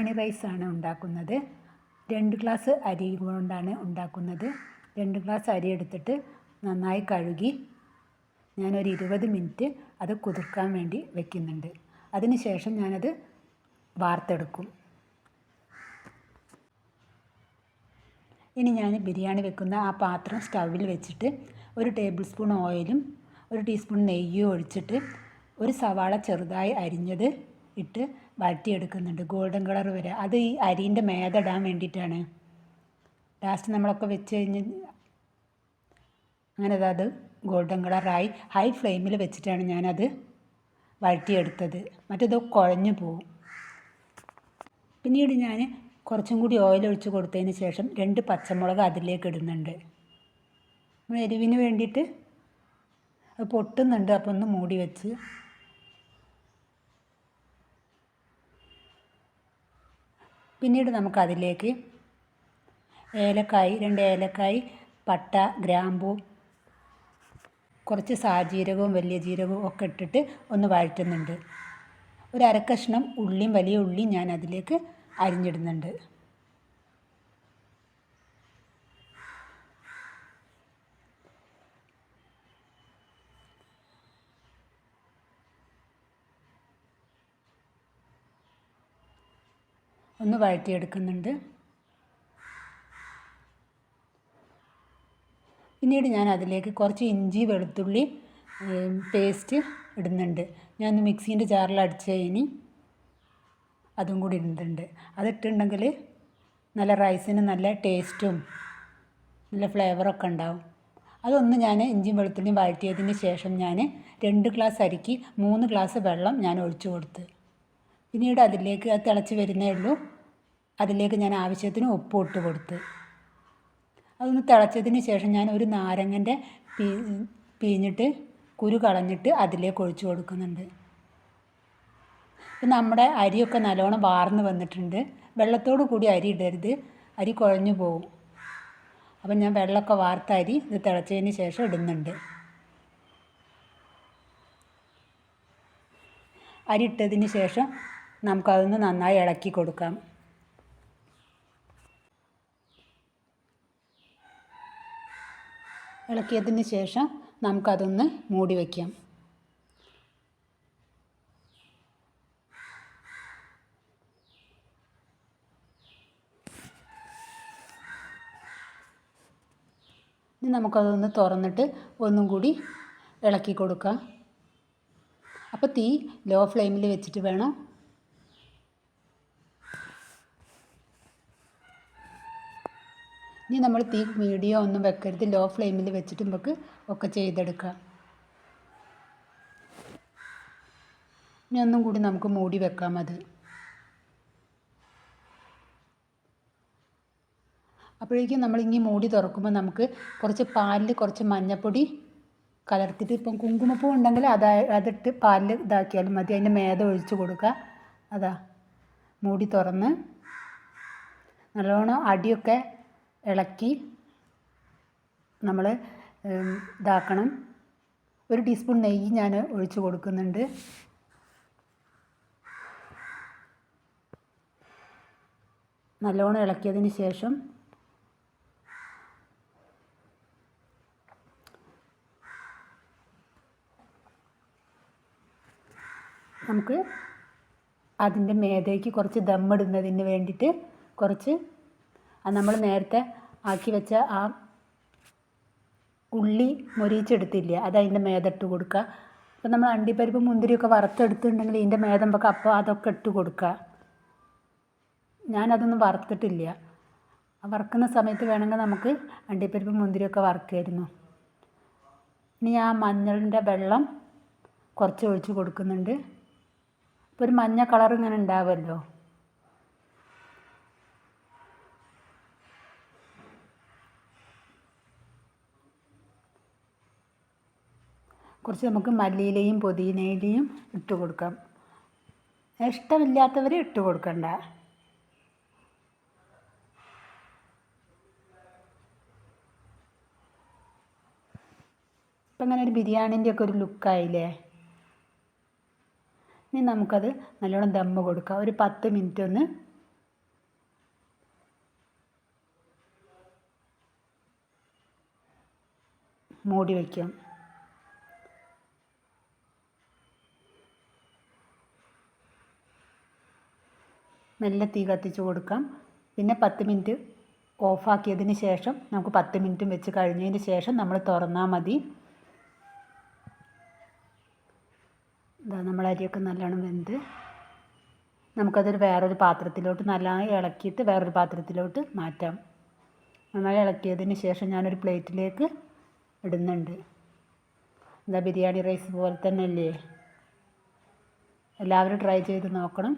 ബിരിയാണി റൈസാണ് ഉണ്ടാക്കുന്നത്. രണ്ട് ഗ്ലാസ് അരി കൊണ്ടാണ് ഉണ്ടാക്കുന്നത്. രണ്ട് ഗ്ലാസ് അരി എടുത്തിട്ട് നന്നായി കഴുകി ഞാനൊരു ഇരുപത് മിനിറ്റ് അത് കുതിർക്കാൻ വേണ്ടി വെക്കുന്നുണ്ട്. അതിന് ശേഷം ഞാനത് വാർത്തെടുക്കും. ഇനി ഞാൻ ബിരിയാണി വെക്കുന്ന ആ പാത്രം സ്റ്റൗവിൽ വെച്ചിട്ട് ഒരു ടേബിൾ സ്പൂൺ ഓയിലും ഒരു ടീസ്പൂൺ നെയ്യും ഒഴിച്ചിട്ട് ഒരു സവാള ചെറുതായി അരിഞ്ഞത് ഇട്ട് വഴറ്റിയെടുക്കുന്നുണ്ട് ഗോൾഡൻ കളർ വരെ. അത് ഈ അരീന്റെ മേതിടാൻ വേണ്ടിയിട്ടാണ്. ലാസ്റ്റ് നമ്മളൊക്കെ വെച്ച് കഴിഞ്ഞ് അങ്ങനെ അത് ഗോൾഡൻ കളറായി ഹൈ ഫ്ലെയിമിൽ വെച്ചിട്ടാണ് ഞാനത് വഴറ്റിയെടുത്തത് മറ്റേത് കുഴഞ്ഞു പോവും. പിന്നീട് ഞാൻ കുറച്ചും കൂടി ഓയിൽ ഒഴിച്ച് കൊടുത്തതിന് ശേഷം രണ്ട് പച്ചമുളക് അതിലേക്ക് ഇടുന്നുണ്ട്. നമ്മൾ എരിവിന് വേണ്ടിയിട്ട് അത് പൊട്ടുന്നുണ്ട്. അപ്പോൾ ഒന്ന് മൂടി വെച്ച്. പിന്നീട് നമുക്കതിലേക്ക് ഏലക്കായി രണ്ട് ഏലക്കായി പട്ട ഗ്രാമ്പൂ കുറച്ച് സാജീരകവും വലിയ ജീരകവും ഒക്കെ ഇട്ടിട്ട് ഒന്ന് വഴറ്റുന്നുണ്ട്. ഒരു അരക്കഷ്ണം ഉള്ളിയും വലിയ ഉള്ളിയും ഞാൻ അതിലേക്ക് അരിഞ്ഞിടുന്നുണ്ട്. ഒന്ന് വഴറ്റിയെടുക്കുന്നുണ്ട്. പിന്നീട് ഞാൻ അതിലേക്ക് കുറച്ച് ഇഞ്ചി വെളുത്തുള്ളി പേസ്റ്റ് ഇടുന്നുണ്ട്. ഞാൻ മിക്സീന്റെ ജാറിൽ അടിച്ച് ഇനി അതും കൂടി ഇടുന്നുണ്ട്. അതിട്ടുണ്ടെങ്കിൽ നല്ല റൈസിന് നല്ല ടേസ്റ്റും നല്ല ഫ്ലേവറൊക്കെ ഉണ്ടാവും. അതൊന്ന് ഞാൻ ഇഞ്ചിയും വെളുത്തുള്ളിയും വഴറ്റിയതിന് ശേഷം ഞാൻ രണ്ട് ഗ്ലാസ് അരിക്ക് മൂന്ന് ഗ്ലാസ് വെള്ളം ഞാൻ ഒഴിച്ചു കൊടുത്ത്. പിന്നീട് അതിലേക്ക് അത് തിളച്ച് വരുന്നേ ഉള്ളൂ. അതിലേക്ക് ഞാൻ ആവശ്യത്തിന് ഉപ്പ് ഇട്ട് കൊടുത്ത്. അതൊന്ന് തിളച്ചതിന് ശേഷം ഞാൻ ഒരു നാരങ്ങന്റെ പീ പിഴിഞ്ഞിട്ട് കുരു കളഞ്ഞിട്ട് അതിലേക്ക് ഒഴിച്ചു കൊടുക്കുന്നുണ്ട്. ഇപ്പം നമ്മുടെ അരിയൊക്കെ നല്ലോണം വാർന്ന് വന്നിട്ടുണ്ട്. വെള്ളത്തോട് കൂടി അരി ഇടരുത്. അരി കുഴഞ്ഞു പോകും അപ്പം ഞാൻ വെള്ളമൊക്കെ വാർത്ത അരി ഇത് തിളച്ചതിന് ശേഷം ഇടുന്നുണ്ട്. അരി ഇട്ടതിന് ശേഷം നമുക്കതൊന്ന് നന്നായി ഇളക്കി കൊടുക്കാം. ഇളക്കിയതിന് ശേഷം നമുക്കതൊന്ന് മൂടി വയ്ക്കാം ഇനി നമുക്കതൊന്ന് തുറന്നിട്ട് ഒന്നും കൂടി ഇളക്കി കൊടുക്കാം. അപ്പോൾ തീ ലോ ഫ്ലെയിമിൽ വെച്ചിട്ട് വേണം ഇനി നമ്മൾ തീ മീഡിയം ഒന്നും വെക്കരുത്. ലോ ഫ്ലെയിമിൽ വെച്ചിട്ട് നമുക്ക് ഒക്കെ ചെയ്തെടുക്കാം. ഇനി ഒന്നും കൂടി നമുക്ക് മൂടി വെക്കാം അത്. അപ്പോഴേക്കും നമ്മൾ ഇങ്ങനെ മൂടി തുറക്കുമ്പോൾ നമുക്ക് കുറച്ച് പാലിൽ കുറച്ച് മഞ്ഞൾപ്പൊടി കലർത്തിയിട്ട് ഇപ്പം കുങ്കുമപ്പൂ ഉണ്ടെങ്കിൽ അതാ അതിട്ട് പാലിൽ ഇതാക്കിയാലും മതി. അതിന്റെ മേത ഒഴിച്ച് കൊടുക്കുക. അതാ. മൂടി തുറന്ന് നല്ലോണം അടിയൊക്കെ ഇളക്കി നമ്മൾ ഇതാക്കണം. ഒരു ടീസ്പൂൺ നെയ്യ് ഞാൻ ഒഴിച്ച് കൊടുക്കുന്നുണ്ട്. നല്ലോണം ഇളക്കിയതിന് ശേഷം നമുക്ക് അതിന്റെ മേതയ്ക്ക് കുറച്ച് ദമ്മിടുന്നതിന് വേണ്ടിയിട്ട് കുറച്ച് നമ്മൾ നേരത്തെ ആക്കി വെച്ച ആ ഉള്ളി മൊരിച്ചെടുത്തില്ല അത് അതിന്റെ മേതിട്ട് കൊടുക്കുക. അപ്പം നമ്മൾ അണ്ടിപ്പരിപ്പ് മുന്തിരിയൊക്കെ വറുത്തെടുത്തിട്ടുണ്ടെങ്കിൽ ഇതിന്റെ മേതമ്പൊക്കെ അപ്പോൾ അതൊക്കെ ഇട്ട് കൊടുക്കുക. ഞാനതൊന്നും വറുത്തിട്ടില്ല. വറുക്കുന്ന സമയത്ത് വേണമെങ്കിൽ നമുക്ക് അണ്ടിപ്പരിപ്പ് മുന്തിരിയൊക്കെ വറുക്കായിരുന്നു. ഇനി ആ മഞ്ഞളിന്റെ വെള്ളം കുറച്ച് ഒഴിച്ച് കൊടുക്കുന്നുണ്ട്. അപ്പോൾ ഒരു മഞ്ഞ കളർ ഇങ്ങനെ ഉണ്ടാവുമല്ലോ. കുറച്ച് നമുക്ക് മല്ലിയിലയും പുതിനയിലയും ഇട്ട് കൊടുക്കാം. ഇഷ്ടമില്ലാത്തവർ ഇട്ട് കൊടുക്കണ്ട. ഇപ്പം അങ്ങനെ ഒരു ബിരിയാണിന്റെ ഒക്കെ ഒരു ലുക്കായില്ലേ? ഇനി നമുക്കത് നല്ലോണം ദമ്മ് കൊടുക്കാം. ഒരു പത്ത് മിനിറ്റ് ഒന്ന് മൂടി വയ്ക്കാം. മെല്ലെ തീ കത്തിച്ച് കൊടുക്കാം. പിന്നെ പത്ത് മിനിറ്റ് ഓഫാക്കിയതിന് ശേഷം നമുക്ക് പത്ത് മിനിറ്റും വെച്ച് കഴിഞ്ഞതിന് ശേഷം നമ്മൾ തുറന്നാൽ മതി. ഇതാ നമ്മൾ അരിയൊക്കെ നല്ലോണം വെന്ത് നമുക്കതൊരു വേറൊരു പാത്രത്തിലോട്ട് നല്ലതായി ഇളക്കിയിട്ട് വേറൊരു പാത്രത്തിലോട്ട് മാറ്റാം. നന്നായി ഇളക്കിയതിന് ശേഷം ഞാനൊരു പ്ലേറ്റിലേക്ക് ഇടുന്നുണ്ട്. എന്താ ബിരിയാണി റൈസ് പോലെ തന്നെ അല്ലേ എല്ലാവരും ട്രൈ ചെയ്ത് നോക്കണം.